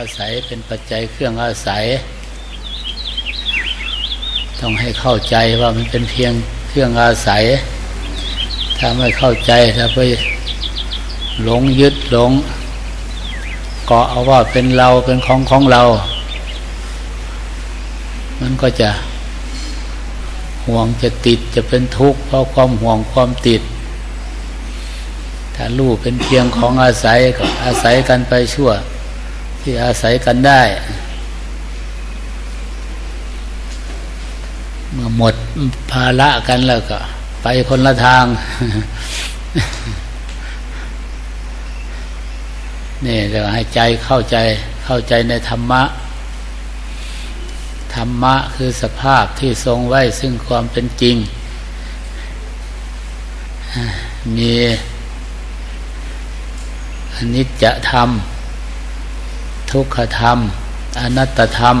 อาศัยเป็นปัจจัยเครื่องอาศัย ต้องให้เข้าใจว่ามันเป็นเพียงเครื่องอาศัย ถ้าไม่เข้าใจถ้าไปหลงยึดหลงเกาะเอาว่าเป็นเราเป็นของของเรา มันก็จะห่วงจะติดจะเป็นทุกข์เพราะความห่วงความติด ถ้าลูกเป็นเพียงของอาศัยก็อาศัยกันไปชั่ว ที่อาศัยกันได้ เมื่อหมดภาระกันแล้วก็ ไปคนละทางนี่เดี๋ยวให้ใจเข้าใจเข้าใจในธรรมะ ธรรมะคือสภาพที่ทรงไว้ซึ่งความเป็นจริง มีอนิจจธรรม ทุกขธรรม อนัตตธรรม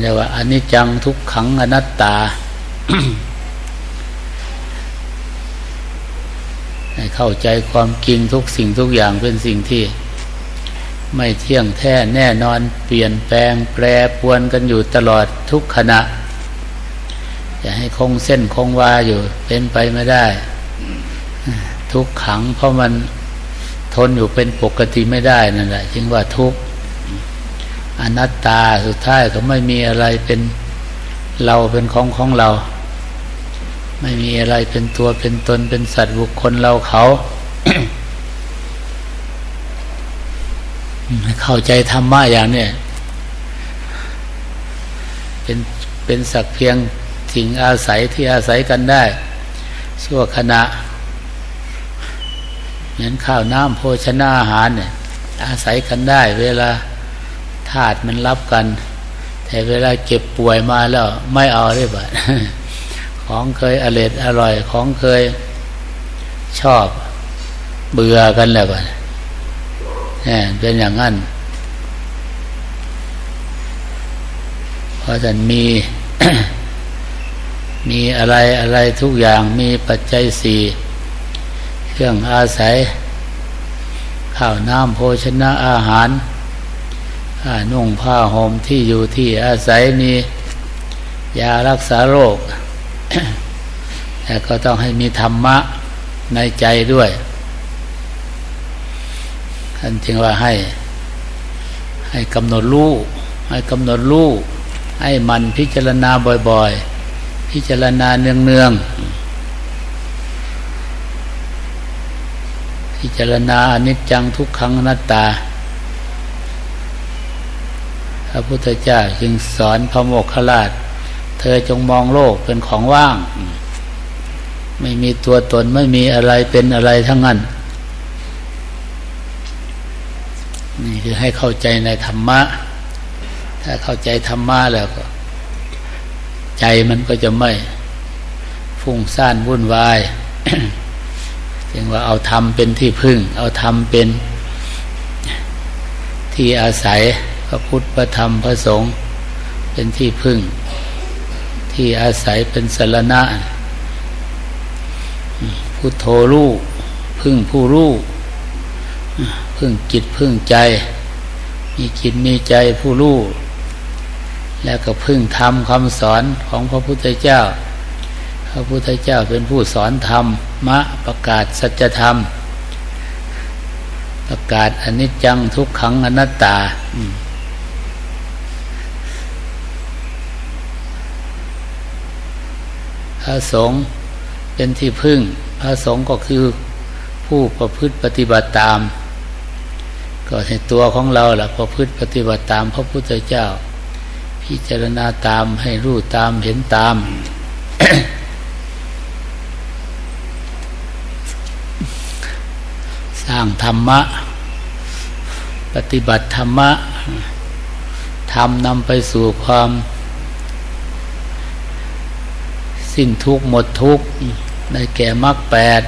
เรียกว่าอนิจจังทุกขังอนัตตาให้เข้าใจความจริงทุกสิ่งทุกอย่างเป็นสิ่งที่ ไม่เที่ยงแท้แน่นอนเปลี่ยนแปลงแปรปวนกันอยู่ตลอดทุกขณะอย่าให้คงเส้นคงวาอยู่เป็นไปไม่ได้ ทุกขังเพราะมัน ทนอยู่เป็นปกติไม่ได้นั่นแหละจึงว่าทุกข์อนัตตาสุดท้ายก็ไม่มีอะไรเป็นเราเป็นของของเรา ไม่มีอะไรเป็นตัวเป็นตนเป็นสัตว์บุคคลเราเขาเข้าใจธรรมะอย่างเนี้ยเป็นเป็นสักเพียงสิ่งอาศัยที่อาศัยกันได้ชั่วขณะ เหมือนข้าวน้ำโภชนาอาหารเนี่ยอาศัยกันได้ เวลาธาตุมันรับกัน แต่เวลาเก็บป่วยมาแล้ว ไม่เอาได้บัดของเคยอร่อยอร่อยของเคยชอบเบื่อกันแล้วบัดเนี่ยเป็นอย่างนั้นเพราะฉะนั้นมีมีอะไรอะไรทุกอย่างมีปัจจัยสี่เครื่องอาศัย ข้าวน้ำโภชนะอาหารนุ่งผ้าห่มที่อยู่ที่อาศัยมียารักษาโรค แต่ก็ต้องให้มีธรรมะในใจด้วยท่านจึงว่าให้ให้กำหนดรู้ให้กำหนดรู้ให้มันพิจารณาบ่อยๆ พิจารณาเนืองๆ พิจารณาอนิจจังทุกขังอนัตตา พระพุทธเจ้าจึงสอนพระโมคคัลลาชเธอจงมองโลกเป็นของว่าง ไม่มีตัวตนไม่มีอะไรเป็นอะไรทั้งนั้น นี่คือให้เข้าใจในธรรมะ ถ้าเข้าใจธรรมะแล้วก็ ใจมันก็จะไม่ฟุ้งซ่านวุ่นวาย จึงว่าเอาธรรมเป็นที่พึ่ง เอาธรรมเป็นที่อาศัยพระพุทธพระธรรมพระสงฆ์เป็นที่พึ่ง ที่อาศัยเป็นสรณะพุทโธรู้พึ่งผู้รู้พึ่งจิตพึ่งใจ มีจิตมีใจผู้รู้แล้วก็พึ่งธรรมคำสอนของพระพุทธเจ้า พระพุทธเจ้าเป็นผู้สอนธรรม มะประกาศสัจธรรม ประกาศอนิจจังทุกขังอนัตตา พระสงฆ์เป็นที่พึ่ง พระสงฆ์ก็คือผู้ประพฤติปฏิบัติตาม ก็ในตัวของเราแหละประพฤติปฏิบัติตามพระพุทธเจ้า พิจารณาตามให้รู้ตามเห็นตาม ร้างธรรมะ ปฏิบัติธรรมะทำนำไปสู่ความ สิ้นทุกข์หมดทุกข์ได้แก่มรรคแปด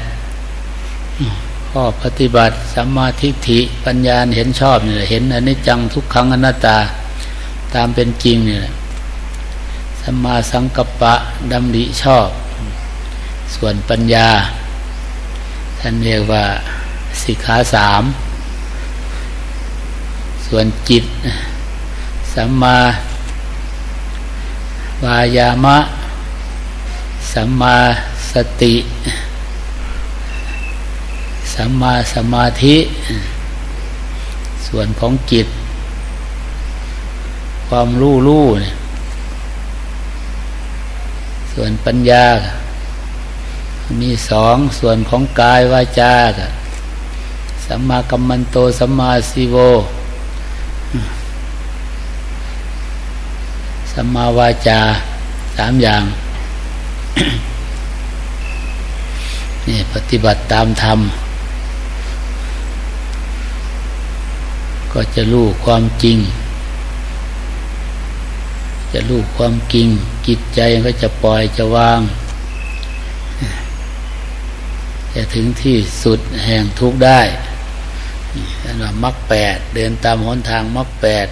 ข้อปฏิบัติสัมมาทิฏฐิปัญญาเห็นชอบเนี่แหละเห็นอนิจจังทุกขังอนัตตาตามเป็นจริงเนี่แหละสัมมาสังกัปปะดำริชอบ ส่วนปัญญา ท่านเรียกว่า สิกขาสามส่วนจิตสัมมาวายามะ สัมมาสติ สัมมาสมาธิ ส่วนของจิต ความรู้รู้เนี่ยส่วนปัญญา มีสองส่วนของกายวาจา สัมมากัมมันโตสัมมาสีโว สัมมาวาจาสามอย่างนี่ปฏิบัติตามธรรม ก็จะรู้ความจริง จะรู้ความจริง จิตใจก็จะปล่อยจะวาง จะถึงที่สุดแห่งทุกข์ได้ นั่นว่ามรรคแปดเดินตามหนทางมรรคแปด